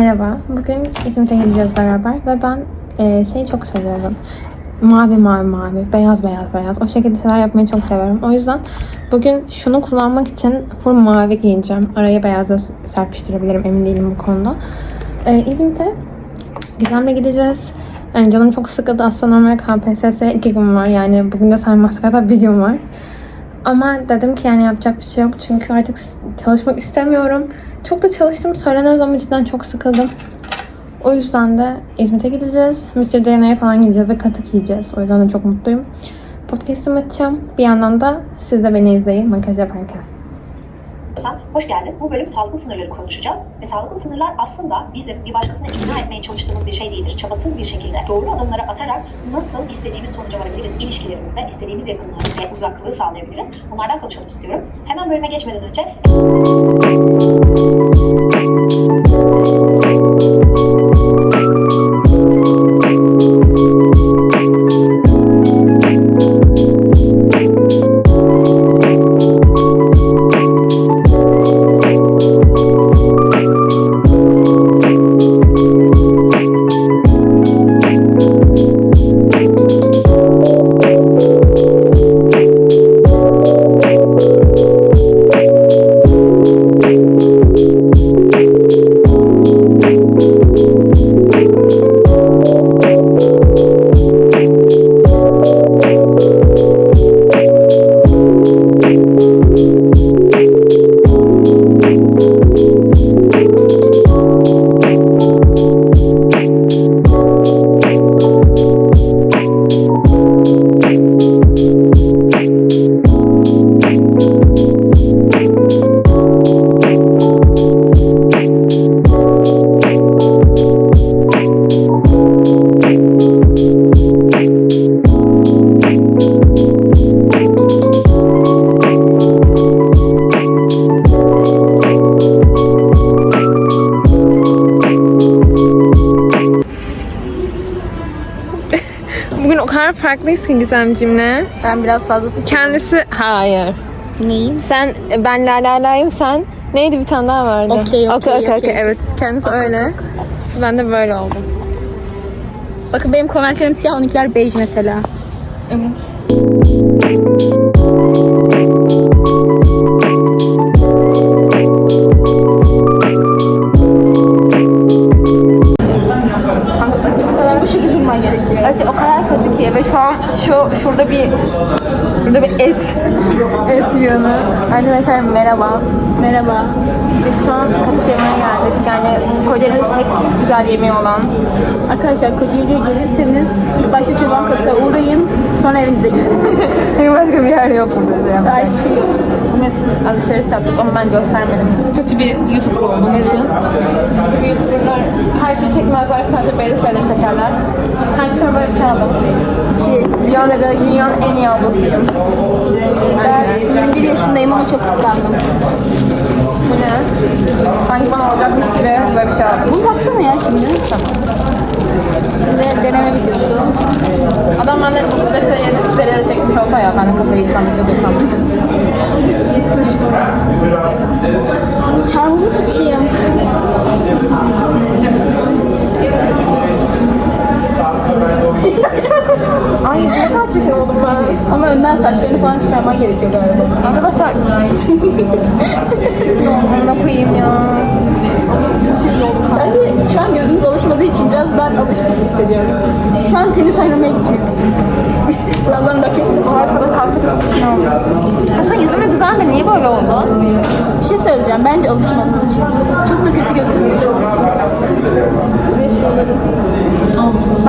Merhaba, bugün İzmit'e gideceğiz beraber ve ben e, şeyi çok seviyorum. Mavi mavi mavi, beyaz beyaz beyaz. O şekilde şeyler yapmayı çok seviyorum. O yüzden bugün şunu kullanmak için full mavi giyineceğim. Araya beyazla serpiştirebilirim, emin değilim bu konuda. E, İzmit'e Gizem'le gideceğiz. Yani canım çok sıkıldı. Aslında normalde KPSS iki gün var. Yani bugün de saymazsak hatta bir gün var. Ama dedim ki yani yapacak bir şey yok. Çünkü artık çalışmak istemiyorum. Çok da çalıştım söylenemez ama cidden çok sıkıldım. O yüzden de İzmit'e gideceğiz. Mr. DNA'ya falan gideceğiz ve katık yiyeceğiz. O yüzden de çok mutluyum. Podcast'ımı açacağım. Bir yandan da siz de beni izleyin makyaj yaparken. Hoş geldin. Bu bölüm sağlıklı sınırları konuşacağız. Ve sağlıklı sınırlar aslında bizim bir başkasına ikna etmeye çalıştığımız bir şey değildir. Çabasız bir şekilde doğru adımları atarak nasıl istediğimiz sonuca varabiliriz, ilişkilerimizde istediğimiz yakınlığı ve uzaklığı sağlayabiliriz. Bunlardan konuşalım istiyorum. Hemen bölüme geçmeden önce farklıyız ki Gizemcimle. Ben biraz fazlası Kendisi... Hayır. neyim? Sen, ben la la la'yım sen. Neydi bir tane daha vardı. Okey, okey, okey, okey. Evet. Kendisi öyle. Ben de böyle oldum. Bakın benim konversiyenim siyah, onunkiler bej mesela. Evet. Bu şekilde durman gerekiyor. Acı o kadar ki ve şu an şu şurada bir şurada bir et et yığını. Arkadaşlar merhaba. Merhaba. Biz şu an yemeğe geldik. Yani Kocaeli'nin tek güzel yemeği olan. Arkadaşlar Kocaeli'ye gelirseniz ilk başta çoban katığa uğrayın. Sonra evinize gidin. Başka bir yer yok burada. Daha Yapacak. hiçbir şey yok. Bugün siz alışveriş yaptık ama ben göstermedim. Kötü bir YouTuber olduğum için. Kötü bir YouTuber'lar her şeyi çekmezler sadece belli şeyleri çekerler. Kardeşime böyle bir şey aldım. Dünyanın, dünyanın en iyi ablasıyım. Ben 21 yaşındayım ama çok kıskandım. Bu ne? Sanki bana olacakmış gibi böyle bir şey aldım. Bunu taksana ya şimdi. Tamam. Şimdi deneme videosu. Adam benden 35 lira yerine 100 liraya çekmiş olsa ya ben de kafayı yıksam dursam. Önden saçlarını falan çıkarman gerekiyor galiba. Arkadaşlar. Onu koyayım ya. Ben de şu an gözümüz alışmadığı için biraz ben alıştık hissediyorum. Şu an tenis oynamaya gitmelisin. Birazdan bakayım. Bu haritada karşı oldu? Aslında yüzüme güzel de niye böyle oldu? Bir şey söyleyeceğim. Bence alışmadığın için. Çok da kötü gözüküyor. Ve şuraları.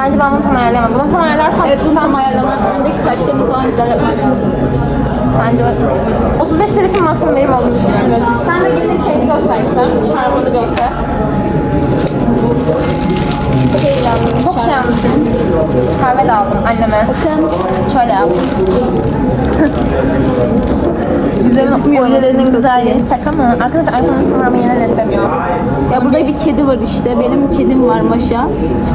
Bence ben bunu tam ayarlayamam. Bunu tam ayarlarsam Evet bunu tam ayarlaman. Öndeki saçlarını falan güzel lazım. bence 35 lira için maksimum benim olduğunu düşünüyorum. Evet. Sen de gene şeyini göster bize. Şarmını göster. Çok şey almışız. Kahve de aldım anneme. Bakın. Şöyle yap. Gizem'in Ojelerinin güzelliği şaka mı? Arkadaşlar iPhone'un kameramı yenilemiyor. Ya burada bir kedi var işte. Benim kedim var Maşa.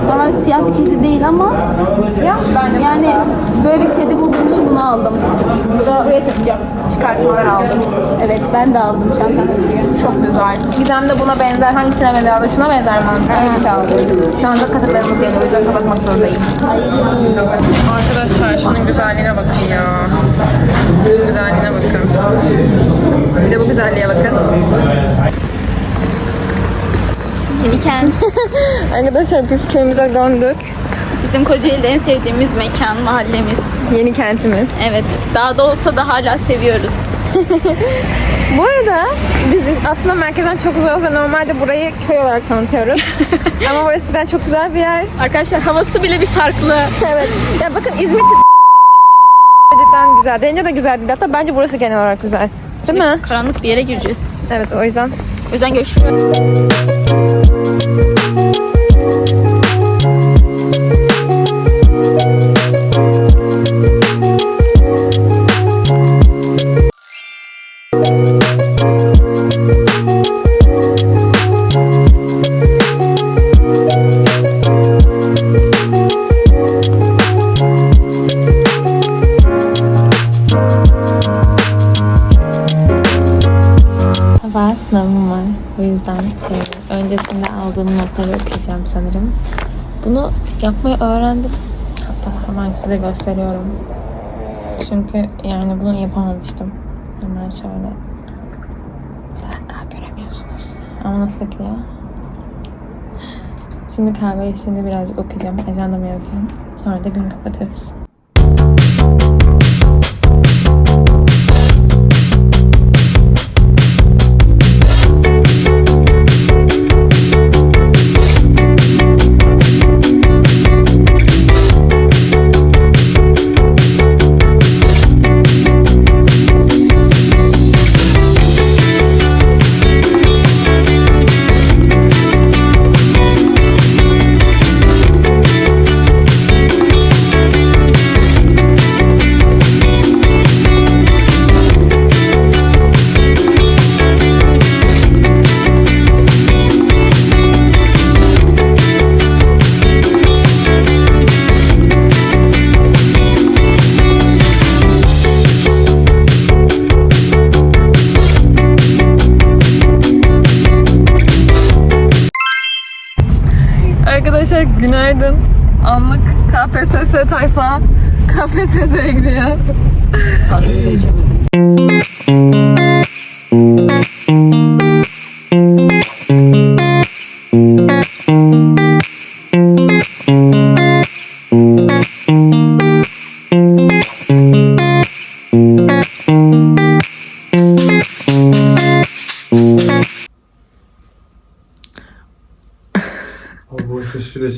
Normalde siyah bir kedi değil ama Siyah bence yani böyle bir kedi bulduğum için bunu aldım. Burada buraya takacağım. çıkartmalar aldım. Evet ben de aldım çantamda. Çok güzel. Gizem de buna benzer. Hangisine benzer? Şuna benzer mi bir şey. Şu anda katıklarımız geliyor. O yüzden kapatmak zorundayım. Ay. Arkadaşlar şunun güzelliğine bakın ya. Bunun güzelliğine bakın. Bir de bu güzelliğe bakın. Yeni kent. Arkadaşlar biz köyümüze döndük. Bizim Kocaeli'de en sevdiğimiz mekan, mahallemiz. Yeni kentimiz. Evet, daha da olsa da hala seviyoruz. Bu arada biz aslında merkezden çok uzak ve normalde burayı köy olarak tanıtıyoruz. Ama burası cidden çok güzel bir yer. Arkadaşlar havası bile bir farklı. Evet. Ya bakın İzmir cidden güzel. Dence de güzel değil. Hatta bence burası genel olarak güzel. Değil mi? Karanlık bir yere gireceğiz. Evet o yüzden. O yüzden görüşürüz. Sınavım var. O yüzden e, öncesinde aldığım notları okuyacağım sanırım. Bunu yapmayı öğrendim. Hatta hemen size gösteriyorum. Çünkü yani bunu yapamamıştım. Hemen şöyle. Bir dakika göremiyorsunuz. Ama nasıl ki ya? Şimdi kahve eşliğinde birazcık okuyacağım. Ajandamı yazacağım. Sonra da gün kapatıyoruz. KPSS tayfa KPSS'ye gidiyor.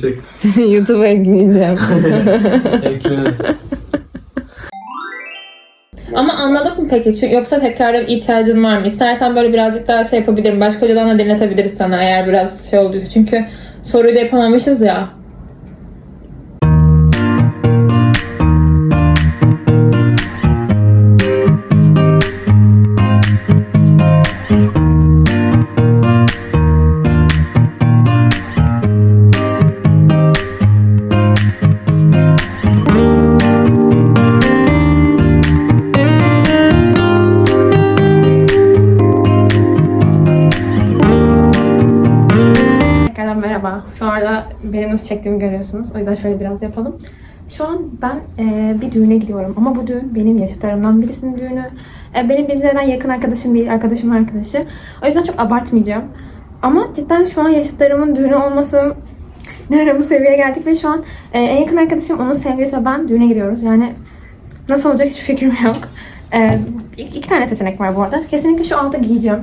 Çek. Seni YouTube'a ekleyeceğim. Ekle. Ama anladık mı peki? Çünkü Yoksa tekrara bir ihtiyacın var mı? İstersen böyle birazcık daha şey yapabilirim. Başka hocadan da dinletebiliriz sana eğer biraz şey olduysa. Çünkü soruyu da yapamamışız ya. Çektiğimi görüyorsunuz. O yüzden şöyle biraz yapalım. Şu an ben e, bir düğüne gidiyorum ama bu düğün benim yaşıtlarımdan birisinin düğünü. E, benim Denizli'den yakın arkadaşım bir arkadaşımın arkadaşı. O yüzden çok abartmayacağım. Ama cidden şu an yaşıtlarımın düğünü olması ne ara bu seviyeye geldik ve şu an e, en yakın arkadaşım onun sevgilisi ve ben düğüne gidiyoruz. Yani nasıl olacak hiçbir fikrim yok. E, iki tane seçenek var bu arada. Kesinlikle şu altı giyeceğim.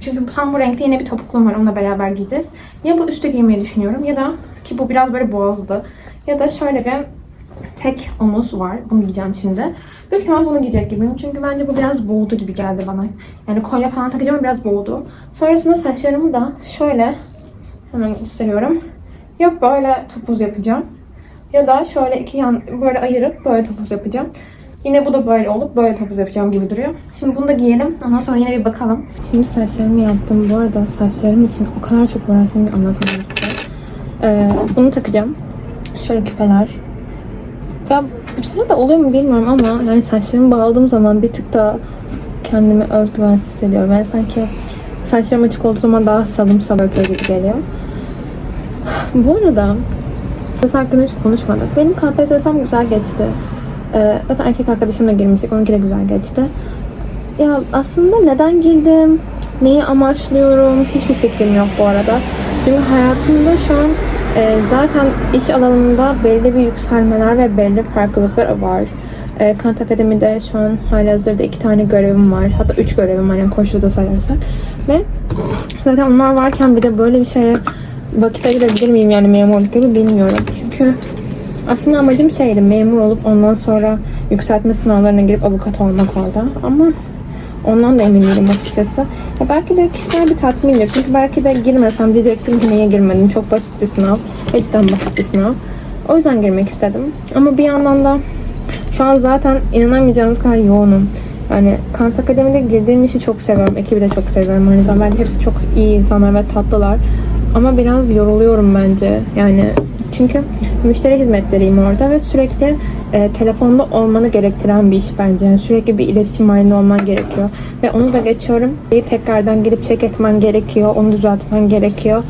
Çünkü tam bu renkte yine bir topuklum var. Onunla beraber giyeceğiz. Ya bu üstü giymeyi düşünüyorum ya da ki bu biraz böyle boğazlı. Ya da şöyle bir tek omuz var. Bunu giyeceğim şimdi. Büyük ihtimal bunu giyecek gibiyim. Çünkü bence bu biraz boğdu gibi geldi bana. Yani kolye falan takacağım ama biraz boğdu. Sonrasında saçlarımı da şöyle hemen gösteriyorum. Yok böyle topuz yapacağım. Ya da şöyle iki yan böyle ayırıp böyle topuz yapacağım. Yine bu da böyle olup böyle topuz yapacağım gibi duruyor. Şimdi bunu da giyelim. Ondan sonra yine bir bakalım. Şimdi saçlarımı yaptım. Bu arada saçlarım için o kadar çok uğraştım ki anlatamam size. Ee, bunu takacağım. Şöyle küpeler. Ya size de oluyor mu bilmiyorum ama yani saçlarımı bağladığım zaman bir tık daha kendimi özgüvensiz hissediyorum. Yani sanki saçlarım açık olduğu zaman daha salım salım gibi geliyor. Bu arada KPSS hakkında hiç konuşmadık. Benim KPSS'm güzel geçti. Ee, zaten erkek arkadaşımla girmiştik. Onunki de güzel geçti. Ya aslında neden girdim? Neyi amaçlıyorum? Hiçbir fikrim yok bu arada. Çünkü hayatımda şu an e, zaten iş alanında belli bir yükselmeler ve belli farklılıklar var. E, Kant Akademi'de şu an halihazırda iki tane görevim var. Hatta üç görevim var yani koşuda sayarsak. Ve zaten onlar varken bir de böyle bir şeye vakit ayırabilir miyim yani memurluk gibi bilmiyorum. Çünkü aslında amacım şeydi memur olup ondan sonra yükseltme sınavlarına girip avukat olmak orada. Ama ondan da emin değilim açıkçası. Ya belki de kişisel bir tatmindir. Çünkü belki de girmesem diyecektim ki niye girmedim. Çok basit bir sınav. Hiçten basit bir sınav. O yüzden girmek istedim. Ama bir yandan da şu an zaten inanamayacağınız kadar yoğunum. Yani Kant Akademi'de girdiğim işi çok seviyorum. Ekibi de çok seviyorum. Aynı zamanda hepsi çok iyi insanlar ve tatlılar. Ama biraz yoruluyorum bence. Yani çünkü müşteri hizmetleriyim orada ve sürekli e, telefonda olmanı gerektiren bir iş bence. Yani sürekli bir iletişim halinde olman gerekiyor. Ve onu da geçiyorum. Tekrardan girip check etmen gerekiyor. Onu düzeltmen gerekiyor.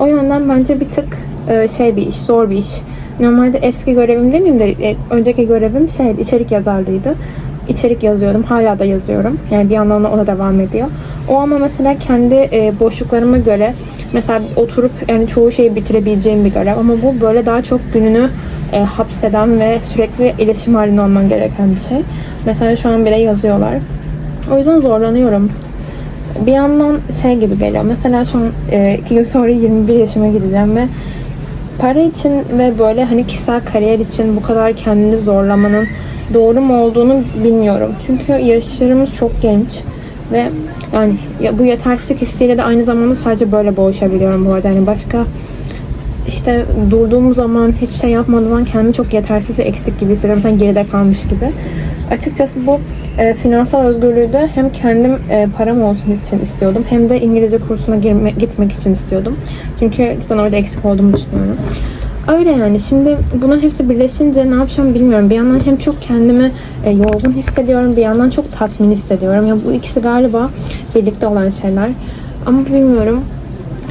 O yönden bence bir tık e, şey bir iş, zor bir iş. Normalde eski görevim demeyeyim de e, önceki görevim şey içerik yazarlığıydı. İçerik yazıyordum. Hala da yazıyorum. Yani bir yandan da o da devam ediyor. O ama mesela kendi e, boşluklarıma göre mesela oturup yani çoğu şeyi bitirebileceğim bir görev. Ama bu böyle daha çok gününü e, hapseden ve sürekli iletişim halinde olman gereken bir şey. Mesela şu an bile yazıyorlar. O yüzden zorlanıyorum. Bir yandan şey gibi geliyor. Mesela an e, iki gün sonra 21 yaşıma gideceğim ve para için ve böyle hani kişisel kariyer için bu kadar kendini zorlamanın doğru mu olduğunu bilmiyorum. Çünkü yaşlarımız çok genç ve yani ya bu yetersizlik hissiyle de aynı zamanda sadece böyle boğuşabiliyorum bu arada. Yani başka işte durduğum zaman hiçbir şey yapmadığım zaman kendimi çok yetersiz ve eksik gibi hissediyorum. Sanki geride kalmış gibi. Açıkçası bu e, finansal özgürlüğü de hem kendim e, param olsun için istiyordum hem de İngilizce kursuna girme, gitmek için istiyordum. Çünkü cidden orada eksik olduğumu düşünüyorum. Öyle yani. Şimdi bunların hepsi birleşince ne yapacağım bilmiyorum. Bir yandan hem çok kendimi e, yorgun hissediyorum. Bir yandan çok tatmin hissediyorum. Ya bu ikisi galiba birlikte olan şeyler. Ama bilmiyorum.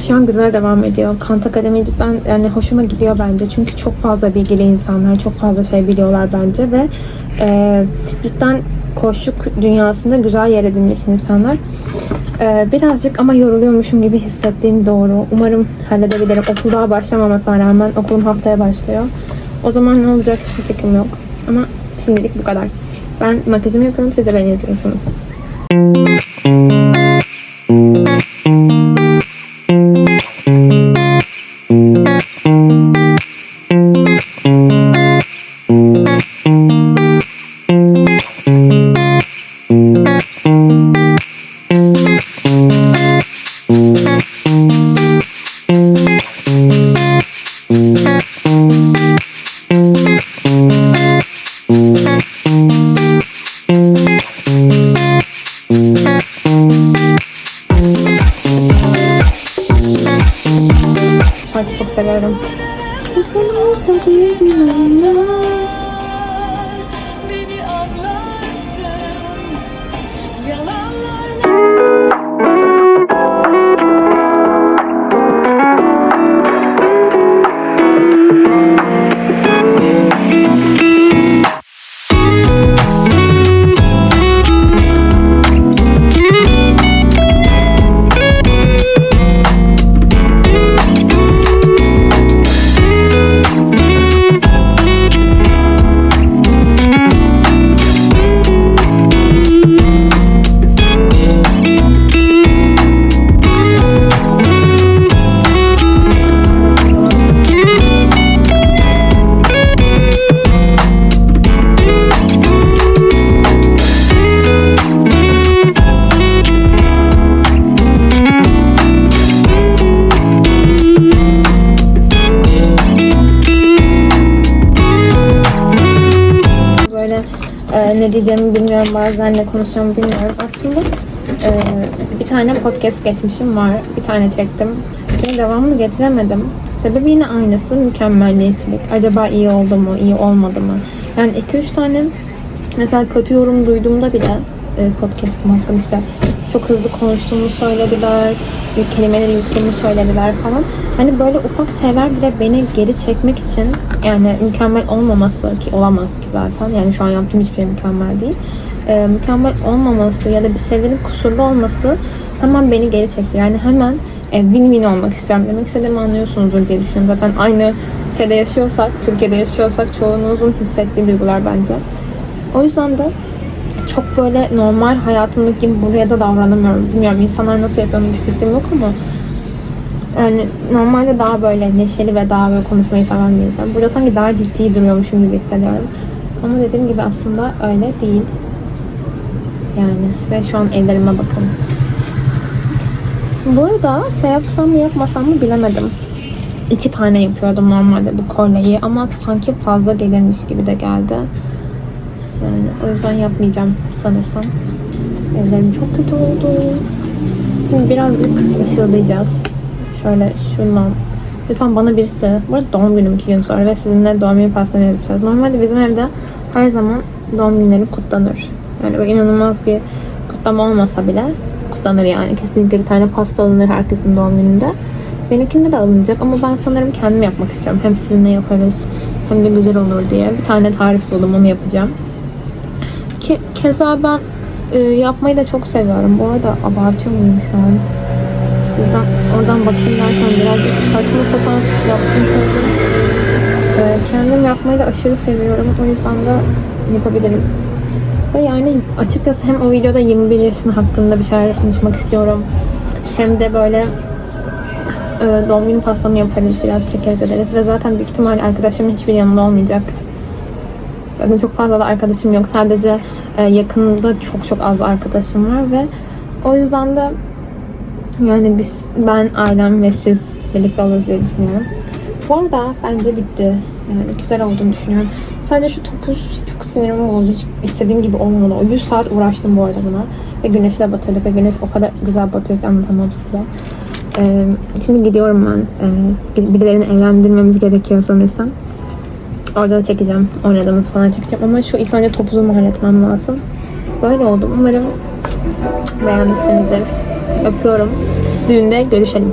Şu an güzel devam ediyor. Kant Akademi cidden yani hoşuma gidiyor bence. Çünkü çok fazla bilgili insanlar, çok fazla şey biliyorlar bence ve e, cidden koşuk dünyasında güzel yer edinmiş insanlar. E, birazcık ama yoruluyormuşum gibi hissettiğim doğru. Umarım halledebilirim. Okul daha başlamamasına rağmen okulum haftaya başlıyor. O zaman ne olacak hiçbir fikrim yok. Ama şimdilik bu kadar. Ben makyajımı yapıyorum, siz de beni izliyorsunuz. Şarkı çok seviyorum. beni Konuşacağımı bilmiyorum. Aslında e, bir tane podcast geçmişim var. Bir tane çektim. Çünkü devamını getiremedim. Sebebi yine aynısı. Mükemmelliyetçilik. Acaba iyi oldu mu? iyi olmadı mı? Yani 2-3 tane mesela kötü yorum duyduğumda bile e, podcast'ım hakkında işte çok hızlı konuştuğumu söylediler. Kelimeleri yuttuğumu söylediler falan. Hani böyle ufak şeyler bile beni geri çekmek için yani mükemmel olmaması ki olamaz ki zaten. Yani şu an yaptığım hiçbir şey mükemmel değil. E, mükemmel olmaması ya da bir şeylerin kusurlu olması hemen beni geri çekiyor. Yani hemen e, win-win olmak istiyorum. Demek istediğimi anlıyorsunuzdur diye düşünüyorum. Zaten aynı şeyde yaşıyorsak, Türkiye'de yaşıyorsak çoğunuzun hissettiği duygular bence. O yüzden de çok böyle normal hayatımdaki gibi buraya da davranamıyorum. Bilmiyorum insanlar nasıl yapıyor bir fikrim yok ama yani normalde daha böyle neşeli ve daha böyle konuşmayı seven bir insan. Burada sanki daha ciddi duruyormuşum gibi hissediyorum. Ama dediğim gibi aslında öyle değil. Yani ve şu an ellerime bakın. Bu arada şey yapsam mı yapmasam mı bilemedim. İki tane yapıyordum normalde bu kolyeyi ama sanki fazla gelirmiş gibi de geldi. Yani o yüzden yapmayacağım sanırsam. Ellerim çok kötü oldu. Şimdi birazcık ışıldayacağız. Şöyle şundan. Lütfen bana birisi. Bu arada doğum günüm iki gün sonra ve sizinle doğum günü pastamı yapacağız. Normalde bizim evde her zaman doğum günleri kutlanır. Yani böyle inanılmaz bir kutlama olmasa bile kutlanır yani. Kesinlikle bir tane pasta alınır herkesin doğum gününde. Benimkinde de alınacak ama ben sanırım kendim yapmak istiyorum. Hem sizinle yaparız hem de güzel olur diye. Bir tane tarif buldum onu yapacağım. Ke keza ben e, yapmayı da çok seviyorum. Bu arada abartıyor muyum şu an? Sizden oradan bakayım derken birazcık saçma sapan yaptım sanırım. E, kendim yapmayı da aşırı seviyorum. O yüzden de yapabiliriz. Ve yani açıkçası hem o videoda 21 yaşın hakkında bir şeyler konuşmak istiyorum. Hem de böyle e, doğum günü pastamı yaparız, biraz çekeriz ederiz. Ve zaten büyük ihtimalle arkadaşlarımın hiçbir yanında olmayacak. Zaten çok fazla da arkadaşım yok. Sadece e, yakında çok çok az arkadaşım var ve o yüzden de yani biz, ben, ailem ve siz birlikte oluruz diye düşünüyorum. Bu arada bence bitti. Yani güzel olduğunu düşünüyorum. Sadece şu topuz çok sinirimi bozdu. Hiç istediğim gibi olmadı. O 100 saat uğraştım bu arada buna. Ve güneşi de batırdık ve güneş o kadar güzel batıyor ki anlatamam size. Ee, şimdi gidiyorum ben. Ee, birilerini evlendirmemiz gerekiyor sanırsam. Orada da çekeceğim. Oynadığımız falan çekeceğim. Ama şu ilk önce topuzumu halletmem lazım. Böyle oldu. Umarım beğenmişsinizdir. Öpüyorum. Düğünde görüşelim.